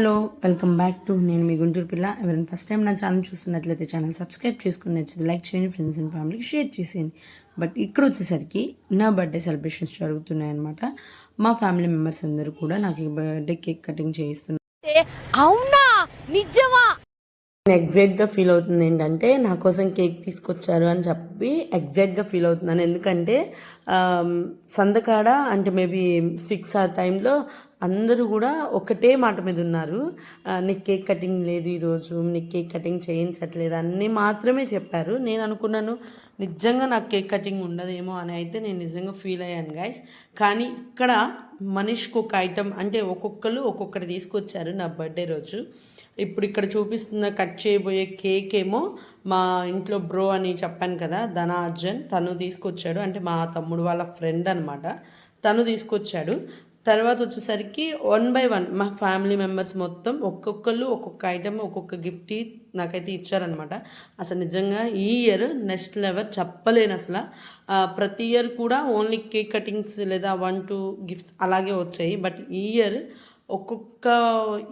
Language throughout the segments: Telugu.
హలో వెల్కమ్ బ్యాక్ టు నేను మీ గుంటూరు పిల్ల. ఎవరైనా ఫస్ట్ టైం నా ఛానల్ చూస్తున్నట్లయితే ఛానల్ సబ్స్క్రైబ్ చేసుకుని నచ్చింది లైక్ చేయండి ఫ్రెండ్స్ అండ్ ఫ్యామిలీకి షేర్ చేసేయండి. బట్ ఇక్కడ వచ్చేసరికి నా బర్త్డే సెలబ్రేషన్స్ జరుగుతున్నాయి అనమాట మా ఫ్యామిలీ మెంబర్స్ అందరూ కూడా నాకు బర్త్డే కేక్ కటింగ్ చేయిస్తున్నారు. అవునా? నిజమా? నేను ఎగ్జాక్ట్గా ఫీల్ అవుతుంది ఏంటంటే నా కోసం కేక్ తీసుకొచ్చారు అని చెప్పి ఎగ్జాక్ట్గా ఫీల్ అవుతున్నాను. ఎందుకంటే సందకాడ అంటే మేబీ సిక్స్ ఆ టైంలో అందరూ కూడా ఒకటే మాట మీద ఉన్నారు. నీకు కేక్ కటింగ్ లేదు ఈరోజు నీకు కేక్ కటింగ్ చేయించట్లేదు అన్నీ మాత్రమే చెప్పారు. నేను అనుకున్నాను నిజంగా నాకు కేక్ కటింగ్ ఉండదేమో అని అయితే నేను నిజంగా ఫీల్ అయ్యాను గైస్ కానీ ఇక్కడ మనిషికి ఒక ఐటమ్ అంటే ఒక్కొక్కరు ఒక్కొక్కటి తీసుకొచ్చారు నా బర్త్డే రోజు. ఇప్పుడు ఇక్కడ చూపిస్తున్న కట్ చేయబోయే కేక్ ఏమో మా ఇంట్లో బ్రో అని చెప్పాను కదా ధనార్జన్. తను తీసుకొచ్చాడు. అంటే మా తమ్ముడు వాళ్ళ ఫ్రెండ్ అనమాట తను తీసుకొచ్చాడు. తర్వాత వచ్చేసరికి వన్ బై వన్ మా ఫ్యామిలీ మెంబర్స్ మొత్తం ఒక్కొక్కళ్ళు ఒక్కొక్క ఐటమ్ ఒక్కొక్క గిఫ్ట్ నాకైతే ఇచ్చారనమాట అసలు నిజంగా ఈ ఇయర్ నెక్స్ట్ లెవెల్ చెప్పలేను అసలు. ప్రతి ఇయర్ కూడా ఓన్లీ కేక్ కటింగ్స్ లేదా వన్ టూ గిఫ్ట్స్ అలాగే వచ్చాయి. బట్ ఈ ఇయర్ ఒక్కొక్క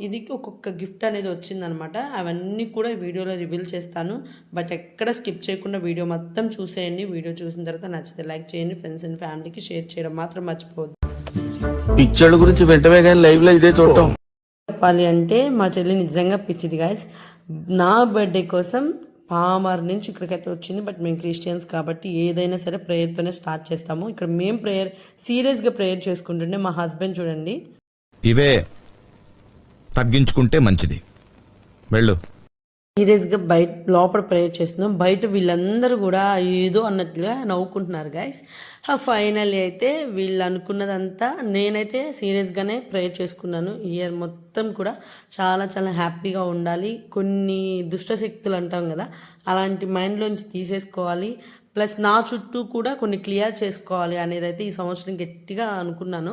ఇదికి ఒక్కొక్క గిఫ్ట్ అనేది వచ్చిందనమాట. అవన్నీ కూడా వీడియోలో రివీల్ చేస్తాను. బట్ ఎక్కడ స్కిప్ చేయకుండా వీడియో మొత్తం చూసేయండి. వీడియో చూసిన తర్వాత నచ్చితే లైక్ చేయండి. ఫ్రెండ్స్ అండ్ ఫ్యామిలీకి షేర్ చేయడం మాత్రం మర్చిపోవద్దు. పిచ్చోళ్ళ గురించి వెంటనే కానీ లైవ్లో ఇదే చూడటం. చెప్పాలి అంటే మా చెల్లి నిజంగా పిచ్చిది గాయస్ నా బర్త్డే కోసం పామర్ నుంచి ఇక్కడికైతే వచ్చింది. బట్ మేము క్రిస్టియన్స్ కాబట్టి ఏదైనా సరే ప్రేయర్తోనే స్టార్ట్ చేస్తాము. ఇక్కడ మేము ప్రేయర్ సీరియస్గా ప్రేయర్ చేసుకుంటుంటే మా హస్బెండ్ చూడండి. ఇవే తగ్గించుకుంటే మంచిది. వెళ్ళు. సీరియస్గా బయట లోపల ప్రేయర్ చేస్తున్నాం. బయట వీళ్ళందరూ కూడా ఏదో అన్నట్లుగా నవ్వుకుంటున్నారు గాయస్ ఫైనల్లీ అయితే వీళ్ళు అనుకున్నదంతా నేనైతే సీరియస్గానే ప్రేయర్ చేసుకున్నాను. ఇయర్ మొత్తం కూడా చాలా చాలా హ్యాపీగా ఉండాలి. కొన్ని దుష్టశక్తులు అంటాం కదా అలాంటి మైండ్లోంచి తీసేసుకోవాలి. ప్లస్ నా చుట్టూ కూడా కొన్ని క్లియర్ చేసుకోవాలి అనేది అయితే ఈ సంవత్సరం గట్టిగా అనుకున్నాను.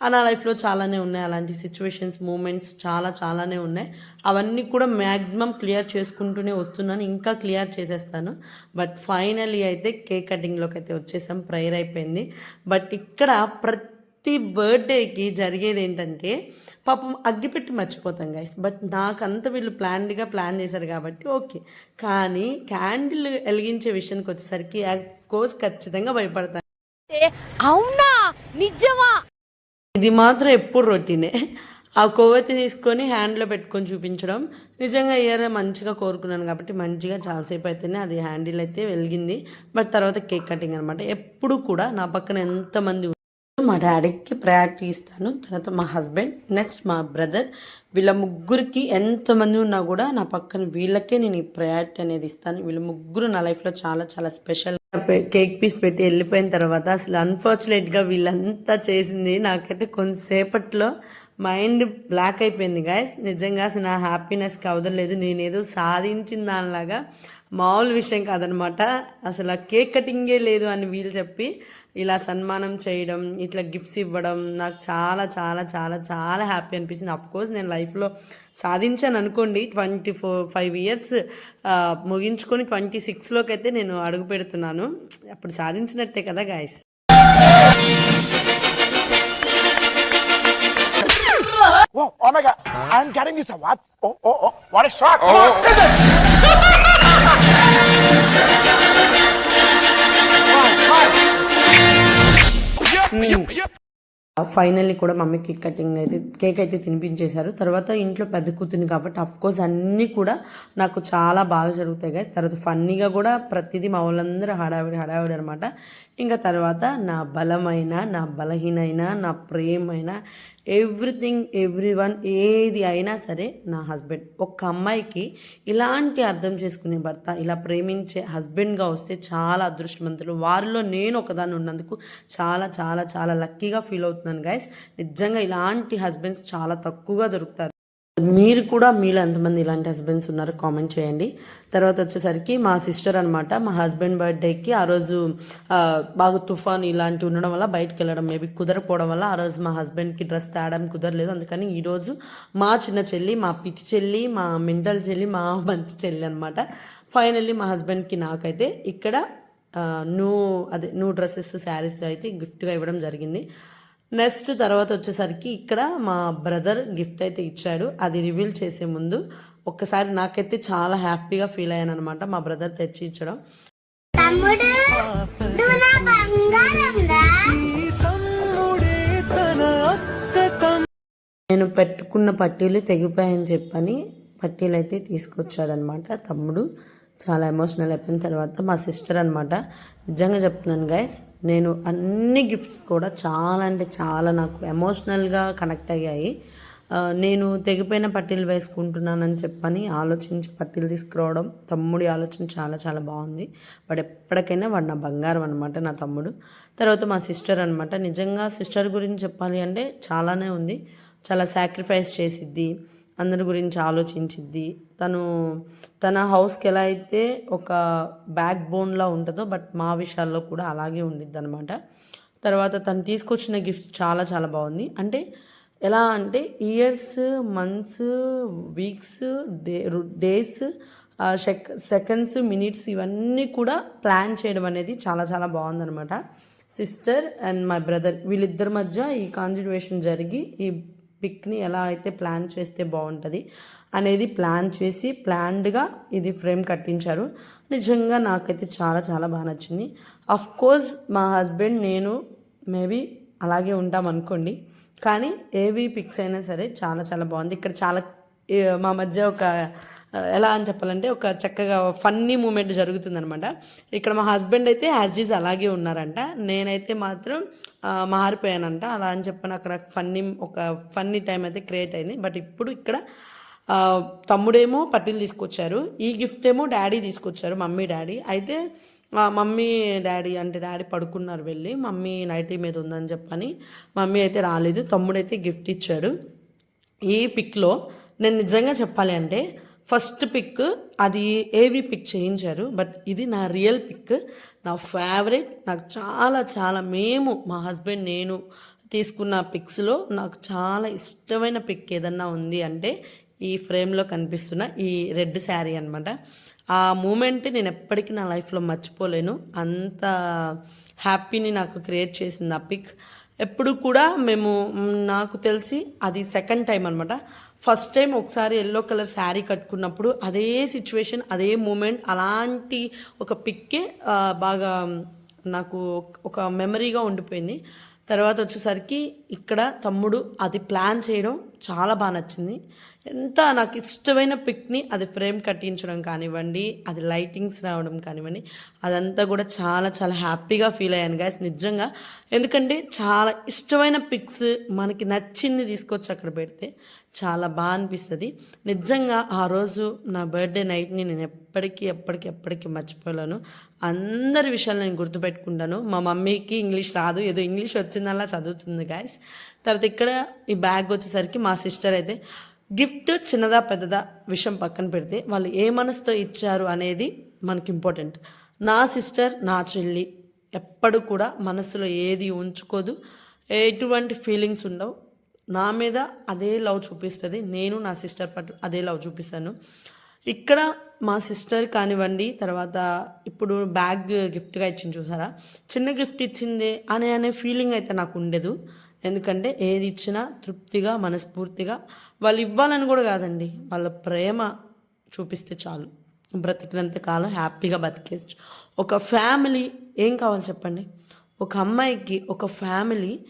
నా లైఫ్లో చాలానే ఉన్నాయి. అలాంటి సిచ్యువేషన్స్ మూమెంట్స్ చాలా చాలానే ఉన్నాయి. అవన్నీ కూడా మ్యాక్సిమం క్లియర్ చేసుకుంటూనే వస్తున్నాను. ఇంకా క్లియర్ చేసేస్తాను. బట్ ఫైనలీ అయితే కేక్ కటింగ్లోకి అయితే వచ్చేసాం. ప్రేయర్ అయిపోయింది. బట్ ఇక్కడ ప్రతి బర్త్డేకి జరిగేది ఏంటంటే పాపం అగ్గిపెట్టి మర్చిపోతాం గైస్ బట్ నాకంత వీళ్ళు ప్లాన్డ్గా ప్లాన్ చేశారు కాబట్టి ఓకే. కానీ క్యాండిల్ వెలిగించే విషయానికి వచ్చేసరికి కోర్స్ ఖచ్చితంగా భయపడతాను. అవునా? నిజమా? ఇది మాత్రం ఎప్పుడు రొటీనే. ఆ కొవ్వొత్తి తీసుకొని హ్యాండ్లో పెట్టుకొని చూపించడం. నిజంగా ఇయర్ మంచిగా కోరుకున్నాను కాబట్టి మంచిగా చాలాసేపు అయితేనే అది హ్యాండిల్ అయితే వెలిగింది. బట్ తర్వాత కేక్ కటింగ్ అనమాట ఎప్పుడు కూడా నా పక్కన ఎంతమంది మా డాడీకి ప్రయారిటీ ఇస్తాను. తర్వాత మా హస్బెండ్ నెక్స్ట్ మా బ్రదర్ వీళ్ళ ముగ్గురికి ఎంతమంది ఉన్నా కూడా నా పక్కన వీళ్ళకే నేను ఈ ప్రయారిటీ అనేది ఇస్తాను. వీళ్ళ ముగ్గురు నా లైఫ్లో చాలా చాలా స్పెషల్ కేక్ పీస్ పెట్టి వెళ్ళిపోయిన తర్వాత అసలు అన్ఫార్చునేట్గా వీళ్ళంతా చేసింది నాకైతే కొంతసేపట్లో మైండ్ బ్లాక్ అయిపోయింది గాయస్ నిజంగా అసలు నా హ్యాపీనెస్కి అవదలేదు నేనేదో సాధించిన దానిలాగా మామూలు విషయం కాదనమాట. అసలు ఆ కేక్ కటింగే లేదు అని వీళ్ళు చెప్పి ఇలా సన్మానం చేయడం ఇట్లా గిఫ్ట్స్ ఇవ్వడం నాకు చాలా చాలా చాలా చాలా హ్యాపీ అనిపించింది. అఫ్ కోర్స్ నేను లైఫ్లో సాధించాను అనుకోండి. ట్వంటీ ఫోర్ ఫైవ్ ఇయర్స్ ముగించుకొని ట్వంటీ సిక్స్లోకి అయితే నేను అడుగు పెడుతున్నాను. అప్పుడు సాధించినట్టే కదా guys Whoa, oh my god, I'm getting this what? Oh, oh, oh, what a shock! Come finally కూడా మమ్మీ కేక్ కటింగ్ అయితే కేక్ అయితే తినిపించేశారు. తర్వాత ఇంట్లో పెద్ద కూతురిని కాబట్టి అఫ్ కోర్స్ అన్నీ కూడా నాకు చాలా బాగా జరుగుతాయి గాయస్ తర్వాత ఫన్నీగా కూడా ప్రతిదీ మా వాళ్ళందరూ హడావిడి హడావిడి అనమాట ఇంకా తర్వాత నా బలమైన నా బలహీనైన నా ప్రేమైన ఎవ్రీథింగ్ ఎవ్రీ వన్ ఏది అయినా సరే నా హస్బెండ్. ఒక్క అమ్మాయికి ఇలాంటి అర్థం చేసుకునే భర్త ఇలా ప్రేమించే హస్బెండ్గా వస్తే చాలా అదృష్టవంతులు. వారిలో నేను ఒకదాన్ని ఉన్నందుకు చాలా చాలా చాలా లక్కీగా ఫీల్ అవుతున్నాను గైస్ నిజంగా ఇలాంటి హస్బెండ్స్ చాలా తక్కువగా దొరుకుతారు. మీరు కూడా మీలో ఎంతమంది ఇలాంటి హస్బెండ్స్ ఉన్నారో కామెంట్ చేయండి. తర్వాత వచ్చేసరికి మా సిస్టర్ అనమాట మా హస్బెండ్ బర్త్డేకి ఆ రోజు బాగా తుఫాన్ ఇలాంటి ఉండడం వల్ల బయటకు వెళ్ళడం మేబీ కుదరకపోవడం వల్ల ఆ రోజు మా హస్బెండ్కి డ్రెస్ తేడం కుదరలేదు. అందుకని ఈరోజు మా చిన్న చెల్లి మా పిచ్చి చెల్లి మా మెంటల్ చెల్లి మా మంచి చెల్లి అనమాట ఫైనల్లీ మా హస్బెండ్కి నాకైతే ఇక్కడ న్యూ అదే న్యూ డ్రెస్సెస్ శారీస్ అయితే గిఫ్ట్గా ఇవ్వడం జరిగింది. నెక్స్ట్ తర్వాత వచ్చేసరికి ఇక్కడ మా బ్రదర్ గిఫ్ట్ అయితే ఇచ్చాడు. అది రివీల్ చేసే ముందు ఒక్కసారి నాకైతే చాలా హ్యాపీగా ఫీల్ అయ్యాను అనమాట మా బ్రదర్ తెచ్చి ఇచ్చడం నేను పెట్టుకున్న పట్టీలు తెగిపోయాయని చెప్పని పట్టీలు అయితే తీసుకొచ్చాడనమాట తమ్ముడు. చాలా ఎమోషనల్ అయిపోయిన తర్వాత మా సిస్టర్ అనమాట నిజంగా చెప్తున్నాను గైస్ నేను అన్ని గిఫ్ట్స్ కూడా చాలా అంటే చాలా నాకు ఎమోషనల్గా కనెక్ట్ అయ్యాయి. నేను తెగిపోయిన పట్టీలు వేసుకుంటున్నానని చెప్పని ఆలోచించి పట్టీలు తీసుకురావడం తమ్ముడి ఆలోచన చాలా చాలా బాగుంది. వాడు ఎప్పటికైనా వాడు నా బంగారం అనమాట నా తమ్ముడు. తర్వాత మా సిస్టర్ అనమాట నిజంగా సిస్టర్ గురించి చెప్పాలి అంటే చాలానే ఉంది. చాలా సాక్రిఫైస్ చేసిద్ది. అందరి గురించి ఆలోచించిద్ది. తను తన హౌస్కి ఎలా అయితే ఒక బ్యాక్ బోన్లా ఉంటుందో బట్ మా విషయాల్లో కూడా అలాగే ఉండిద్ది అనమాట తర్వాత తను తీసుకొచ్చిన గిఫ్ట్ చాలా చాలా బాగుంది. అంటే ఎలా అంటే years months weeks day days sec seconds minutes ఇవన్నీ కూడా ప్లాన్ చేయడం అనేది చాలా చాలా బాగుందనమాట సిస్టర్ అండ్ మై బ్రదర్ వీళ్ళిద్దరి మధ్య ఈ కాన్జువేషన్ జరిగి ఈ పిక్ని ఎలా అయితే ప్లాన్ చేస్తే బాగుంటుంది అనేది ప్లాన్ చేసి ప్లాన్డ్గా ఇది ఫ్రేమ్ కట్టించారు. నిజంగా నాకైతే చాలా చాలా బాగా నచ్చింది. అఫ్ కోర్స్ మా హస్బెండ్ నేను మేబీ అలాగే ఉంటాం అనుకోండి. కానీ ఏవి పిక్స్ అయినా సరే చాలా చాలా బాగుంది. ఇక్కడ చాలా మా మధ్య ఒక ఎలా అని చెప్పాలంటే ఒక చక్కగా ఫన్నీ మూమెంట్ జరుగుతుందనమాట ఇక్కడ మా హస్బెండ్ అయితే యాజ్ అలాగే ఉన్నారంట. నేనైతే మాత్రం మారిపోయానంట. అలా అని చెప్పని అక్కడ ఫన్నీ ఒక ఫన్నీ టైం అయితే క్రియేట్ అయింది. బట్ ఇప్పుడు ఇక్కడ తమ్ముడేమో పట్టీలు తీసుకొచ్చారు. ఈ గిఫ్ట్ ఏమో డాడీ తీసుకొచ్చారు మమ్మీ డాడీ. అయితే మమ్మీ డాడీ అంటే డాడీ పడుకున్నారు వెళ్ళి మమ్మీ నైటీ మీద ఉందని చెప్పని మమ్మీ అయితే రాలేదు. తమ్ముడైతే గిఫ్ట్ ఇచ్చాడు. ఈ పిక్లో నేను నిజంగా చెప్పాలి అంటే ఫస్ట్ పిక్ అది ఏవి పిక్ చేయించారు బట్ ఇది నా రియల్ పిక్ నా ఫేవరెట్ నాకు చాలా చాలా మేము మా హస్బెండ్ నేను తీసుకున్న పిక్స్లో నాకు చాలా ఇష్టమైన పిక్ ఏదన్నా ఉంది అంటే ఈ ఫ్రేమ్లో కనిపిస్తున్న ఈ రెడ్ శారీ అనమాట ఆ మూమెంట్ నేను ఎప్పటికీ నా లైఫ్లో మర్చిపోలేను. అంత హ్యాపీని నాకు క్రియేట్ చేసింది ఆ పిక్ ఎప్పుడు కూడా మేము నాకు తెలిసి అది సెకండ్ టైం అనమాట ఫస్ట్ టైం ఒకసారి ఎల్లో కలర్ శారీ కట్టుకున్నప్పుడు అదే సిచ్యువేషన్ అదే మూమెంట్ అలాంటి ఒక పిక్కే బాగా నాకు ఒక మెమరీగా ఉండిపోయింది. తర్వాత వచ్చేసరికి ఇక్కడ తమ్ముడు అది ప్లాన్ చేయడం చాలా బాగా నచ్చింది. ఎంత నాకు ఇష్టమైన పిక్ని అది ఫ్రేమ్ కట్టించడం కానివ్వండి అది లైటింగ్స్ రావడం కానివ్వండి అదంతా కూడా చాలా చాలా హ్యాపీగా ఫీల్ అయ్యాను గాయస్ నిజంగా. ఎందుకంటే చాలా ఇష్టమైన పిక్స్ మనకి నచ్చింది తీసుకొచ్చి అక్కడ పెడితే చాలా బాగా అనిపిస్తుంది. నిజంగా ఆ రోజు నా బర్త్డే నైట్ని నేను ఎప్పటికీ ఎప్పటికీ ఎప్పటికీ మర్చిపోలేను. అందరి విషయాలు నేను గుర్తుపెట్టుకుంటాను. మా మమ్మీకి ఇంగ్లీష్ రాదు ఏదో ఇంగ్లీష్ వచ్చిందల్లా చదువుతుంది గాయస్ తర్వాత ఇక్కడ ఈ బ్యాగ్ వచ్చేసరికి మా సిస్టర్ అయితే గిఫ్ట్ చిన్నదా పెద్దదా విషయం పక్కన పెడితే వాళ్ళు ఏ మనసుతో ఇచ్చారు అనేది మనకి ఇంపార్టెంట్ నా సిస్టర్ నా చెల్లి ఎప్పుడు కూడా మనసులో ఏది ఉంచుకోదు. ఎటువంటి ఫీలింగ్స్ ఉండవు. నా మీద అదే లవ్ చూపిస్తుంది. నేను నా సిస్టర్ పట్ల అదే లవ్ చూపిస్తాను. ఇక్కడ మా సిస్టర్ కానివ్వండి తర్వాత ఇప్పుడు బ్యాగ్ గిఫ్ట్గా ఇచ్చింది చూసారా? చిన్న గిఫ్ట్ ఇచ్చిందే అనే అనే ఫీలింగ్ అయితే నాకు ఉండదు. ఎందుకంటే ఏది ఇచ్చినా తృప్తిగా మనస్ఫూర్తిగా వాళ్ళు ఇవ్వాలని కూడా కాదండి. వాళ్ళ ప్రేమ చూపిస్తే చాలు. బ్రతికినంత కాలం హ్యాపీగా బతికేచ్చు. ఒక ఫ్యామిలీ ఏం కావాలి చెప్పండి? ఒక అమ్మాయికి ఒక ఫ్యామిలీ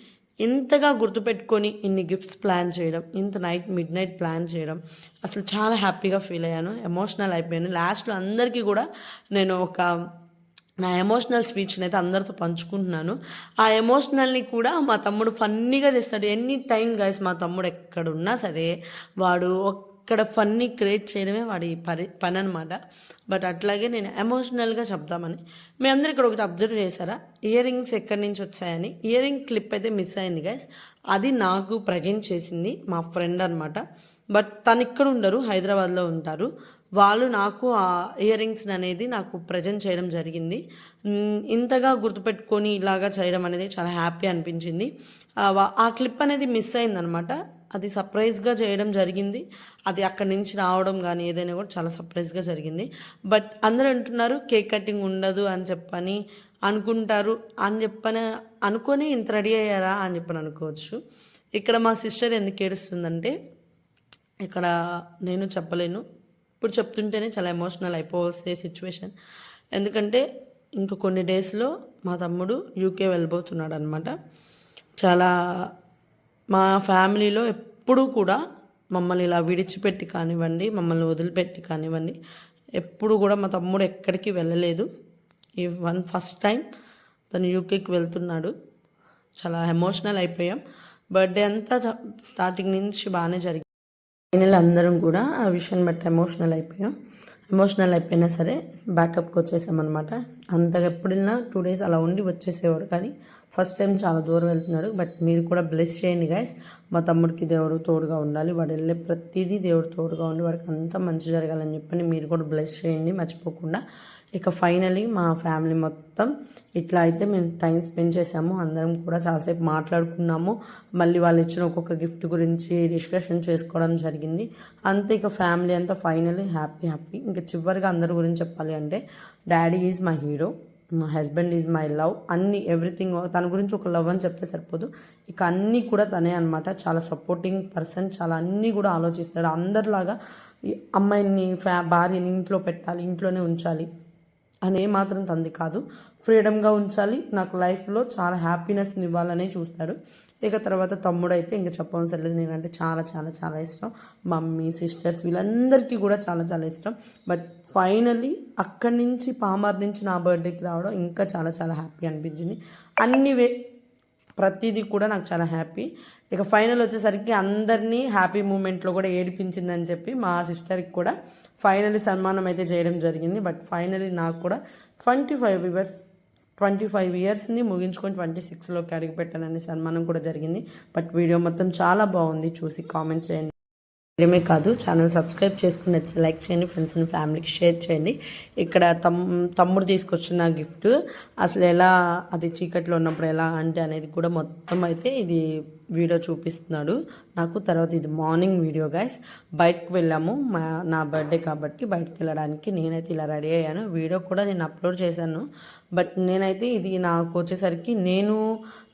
ఇంతగా గుర్తుపెట్టుకొని ఇన్ని గిఫ్ట్స్ ప్లాన్ చేయడం ఇంత నైట్ మిడ్ నైట్ ప్లాన్ చేయడం అసలు చాలా హ్యాపీగా ఫీల్ అయ్యాను. ఎమోషనల్ అయిపోయాను. లాస్ట్లో అందరికీ కూడా నేను ఒక నా ఎమోషనల్ స్పీచ్ని అయితే అందరితో పంచుకుంటున్నాను. ఆ ఎమోషనల్ని కూడా మా తమ్ముడు ఫన్నీగా చేస్తాడు. ఎనీ టైం గైస్ మా తమ్ముడు ఎక్కడున్నా సరే వాడు ఇక్కడ ఫన్ని క్రియేట్ చేయడమే వాడి పని పని అనమాట బట్ అట్లాగే నేను ఎమోషనల్గా చెప్దామని. మీ అందరు ఇక్కడ ఒకటి అబ్జర్వ్ చేశారా? ఇయర్ రింగ్స్ ఎక్కడి నుంచి వచ్చాయని? ఇయర్ రింగ్ క్లిప్ అయితే మిస్ అయింది గైస్ అది నాకు ప్రజెంట్ చేసింది మా ఫ్రెండ్ అనమాట బట్ తను ఇక్కడ ఉండరు హైదరాబాద్లో ఉంటారు. వాళ్ళు నాకు ఆ ఇయర్ రింగ్స్ అనేది నాకు ప్రజెంట్ చేయడం జరిగింది. ఇంతగా గుర్తుపెట్టుకొని ఇలాగా చేయడం అనేది చాలా హ్యాపీ అనిపించింది. ఆ క్లిప్ అనేది మిస్ అయిందనమాట అది సర్ప్రైజ్గా చేయడం జరిగింది. అది అక్కడి నుంచి రావడం కానీ ఏదైనా కూడా చాలా సర్ప్రైజ్గా జరిగింది. బట్ అందరూ అంటున్నారు కేక్ కటింగ్ ఉండదు అని చెప్పని అనుకుంటారు. అని చెప్పని అనుకొని ఇంత రెడీ అయ్యారా అని చెప్పని అనుకోవచ్చు. ఇక్కడ మా సిస్టర్ ఎందుకు ఏడుస్తుందంటే ఇక్కడ నేను చెప్పలేను. ఇప్పుడు చెప్తుంటేనే చాలా ఎమోషనల్ అయిపోవలసే సిచ్యువేషన్ ఎందుకంటే ఇంక కొన్ని డేస్లో మా తమ్ముడు యూకే వెళ్ళిపోతున్నాడు అనమాట చాలా మా ఫ్యామిలీలో ఎప్పుడూ కూడా మమ్మల్ని ఇలా విడిచిపెట్టి కానివ్వండి మమ్మల్ని వదిలిపెట్టి కానివ్వండి ఎప్పుడు కూడా మా తమ్ముడు ఎక్కడికి వెళ్ళలేదు. ఈ వన్ ఫస్ట్ టైం తను యూకేకి వెళ్తున్నాడు. చాలా ఎమోషనల్ అయిపోయాం. బర్త్డే అంతా స్టార్టింగ్ నుంచి బాగానే జరిగింది. ఫైనల్ అందరం కూడా ఆ విషయాన్ని బట్టి ఎమోషనల్ అయిపోయాం. ఎమోషనల్ అయిపోయినా సరే బ్యాకప్కి వచ్చేసామన్నమాట. అంతగా ఎప్పుడైనా టూ డేస్ అలా ఉండి వచ్చేసేవాడు. కానీ ఫస్ట్ టైం చాలా దూరం వెళ్తున్నాడు. బట్ మీరు కూడా బ్లెస్ చేయండి గైస్ మా తమ్ముడికి దేవుడు తోడుగా ఉండాలి. వాడు వెళ్ళే ప్రతిదీ దేవుడు తోడుగా ఉండి వాడికి అంతా మంచి జరగాలని చెప్పని మీరు కూడా బ్లెస్ చేయండి. మర్చిపోకుండా. ఇక ఫైనలీ మా ఫ్యామిలీ మొత్తం ఇట్లా అయితే మేము టైం స్పెండ్ చేసాము అందరం కూడా చాలాసేపు మాట్లాడుకున్నాము. మళ్ళీ వాళ్ళు ఇచ్చిన ఒక్కొక్క గిఫ్ట్ గురించి డిస్కషన్ చేసుకోవడం జరిగింది. అంతే ఇక ఫ్యామిలీ అంతా ఫైనలీ హ్యాపీ హ్యాపీ. ఇంకా చివరిగా అందరి గురించి చెప్పాలి అంటే డాడీ ఈజ్ మై హీరో. మా హస్బెండ్ ఈజ్ మై లవ్. అన్ని ఎవ్రీథింగ్ తన గురించి ఒక లవ్ అని చెప్తే సరిపోదు. ఇక అన్నీ కూడా తనే అనమాట చాలా సపోర్టింగ్ పర్సన్ చాలా అన్నీ కూడా ఆలోచిస్తాడు. అందరిలాగా అమ్మాయిని ఫ్యా భార్యని ఇంట్లో పెట్టాలి ఇంట్లోనే ఉంచాలి అనే మాత్రం తంది కాదు. ఫ్రీడమ్గా ఉంచాలి. నాకు లైఫ్లో చాలా హ్యాపీనెస్ని ఇవ్వాలనే చూస్తాడు. ఇక తర్వాత తమ్ముడు అయితే ఇంకా చెప్పవలసిన లేదు నేనంటే చాలా చాలా చాలా ఇష్టం. మమ్మీ సిస్టర్స్ వీళ్ళందరికీ కూడా చాలా చాలా ఇష్టం. బట్ ఫైనలీ అక్కడి నుంచి పామార్ నుంచి నా బర్త్డేకి రావడం ఇంకా చాలా చాలా హ్యాపీ అనిపించింది. అన్ని వే ప్రతిదీ కూడా నాకు చాలా హ్యాపీ. ఇక ఫైనల్ వచ్చేసరికి అందరినీ హ్యాపీ మూమెంట్లో కూడా ఏడిపించిందని చెప్పి మా సిస్టర్కి కూడా ఫైనలీ సన్మానం అయితే చేయడం జరిగింది. బట్ ఫైనలీ నాకు కూడా twenty five years twenty five ఇయర్స్ని ముగించుకొని ట్వంటీ సిక్స్లోకి అడుగుపెట్టానని సన్మానం కూడా జరిగింది. బట్ వీడియో మొత్తం చాలా బాగుంది. చూసి కామెంట్ చేయండి. వీడియోమే కాదు ఛానల్ సబ్స్క్రైబ్ చేసుకుని నచ్చితే లైక్ చేయండి ఫ్రెండ్స్ అండ్ ఫ్యామిలీకి షేర్ చేయండి. ఇక్కడ తమ్ తమ్ముడు తీసుకొచ్చిన గిఫ్ట్ అసలు ఎలా అది చీకట్లో ఉన్నప్పుడు ఎలా అంటే అనేది కూడా మొత్తం అయితే ఇది వీడియో చూపిస్తున్నాడు. నాకు తర్వాత ఇది మార్నింగ్ వీడియో గైస్ బయటకు వెళ్ళాము. మా నా బర్త్డే కాబట్టి బయటకు వెళ్ళడానికి నేనైతే ఇలా రెడీ అయ్యాను. వీడియో కూడా నేను అప్లోడ్ చేశాను. బట్ నేనైతే ఇది నాకు వచ్చేసరికి నేను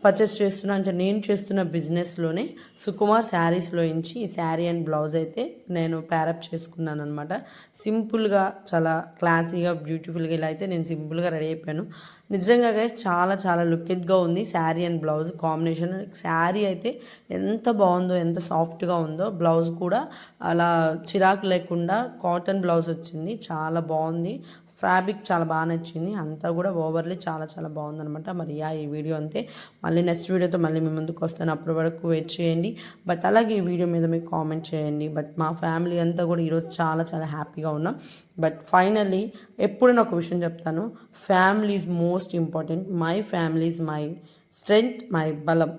పర్చేస్ చేస్తున్న అంటే నేను చేస్తున్న బిజినెస్లోనే సుకుమార్ శారీస్లో నుంచి ఈ శారీ అండ్ బ్లౌజ్ అయితే నేను ప్యారప్ చేసుకున్నాను అనమాట సింపుల్గా చాలా క్లాసీగా బ్యూటిఫుల్గా ఇలా అయితే నేను సింపుల్గా రెడీ అయిపోయాను. నిజంగా గైస్ చాలా చాలా లుక్కెడ్గా ఉంది. Sari and blouse combination sari అయితే ఎంత బాగుందో ఎంత సాఫ్ట్గా ఉందో బ్లౌజ్ కూడా అలా చిరాకు లేకుండా కాటన్ బ్లౌజ్ వచ్చింది. చాలా బాగుంది. ఫ్యాబ్రిక్ చాలా బాగా నచ్చింది. అంతా కూడా ఓవర్లీ చాలా చాలా బాగుందనమాట మరి యా ఈ వీడియో అంతే. మళ్ళీ నెక్స్ట్ వీడియోతో మళ్ళీ మీ ముందుకు వస్తాను. అప్పటి వరకు వెయిట్ చేయండి. బట్ అలాగే ఈ వీడియో మీద మీకు కామెంట్ చేయండి. బట్ మా ఫ్యామిలీ అంతా కూడా ఈరోజు చాలా చాలా హ్యాపీగా ఉన్నాం. బట్ ఫైనల్లీ ఎప్పుడు నేను ఒక విషయం చెప్తాను. Family is most important. My family is my strength my బలం.